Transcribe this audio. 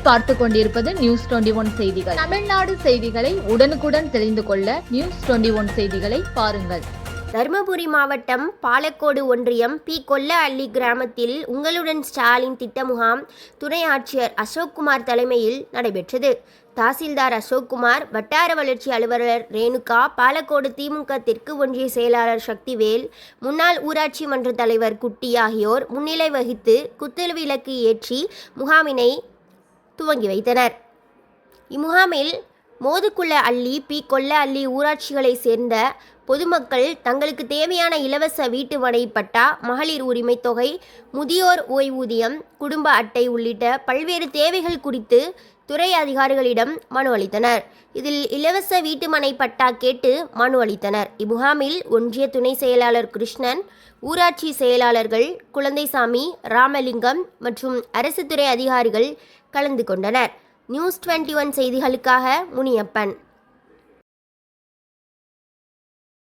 பார்த்து கொண்டிருப்பது news twenty one செய்திகள். தமிழ்நாடு செய்திகளை உடனுக்குடன் தெரிந்து கொள்ள நியூஸ் டுவெண்டி ஒன் செய்திகளை பாருங்கள். தருமபுரி மாவட்டம் பாலக்கோடு ஒன்றியம் பி. கொல்லஅள்ளி கிராமத்தில் உங்களுடன் ஸ்டாலின் திட்ட முகாம் துணை ஆட்சியர் அசோக்குமார் தலைமையில் நடைபெற்றது. தாசில்தார் அசோக்குமார் வட்டார வளர்ச்சி அலுவலர் ரேணுகா பாலக்கோடு திமுக தெற்கு ஒன்றிய செயலாளர் சக்திவேல் முன்னாள் ஊராட்சி மன்ற தலைவர் குட்டி ஆகியோர் முன்னிலை வகித்து குத்துவிளக்கு ஏற்றி முகாமினை துவங்கி வைத்தனர். இம்முகாமில் மோதுக்குள்ள அள்ளி பி கொல்ல அள்ளி ஊராட்சிகளைச் சேர்ந்த பொதுமக்கள் தங்களுக்கு தேவையான இலவச வீட்டு மனை பட்டா மகளிர் உரிமை தொகை முதியோர் ஓய்வூதியம் குடும்ப அட்டை உள்ளிட்ட பல்வேறு தேவைகள் குறித்து துறை அதிகாரிகளிடம் மனு அளித்தனர். இதில் இலவச வீட்டுமனை பட்டா கேட்டு மனு அளித்தனர். இம்முகாமில் ஒன்றிய துணை செயலாளர் கிருஷ்ணன் ஊராட்சி செயலாளர்கள் குழந்தைசாமி ராமலிங்கம் மற்றும் அரசு துறை அதிகாரிகள் கலந்து கொண்டனர். நியூஸ் டுவெண்ட்டி ஒன் செய்திகளுக்காக முனியப்பன்.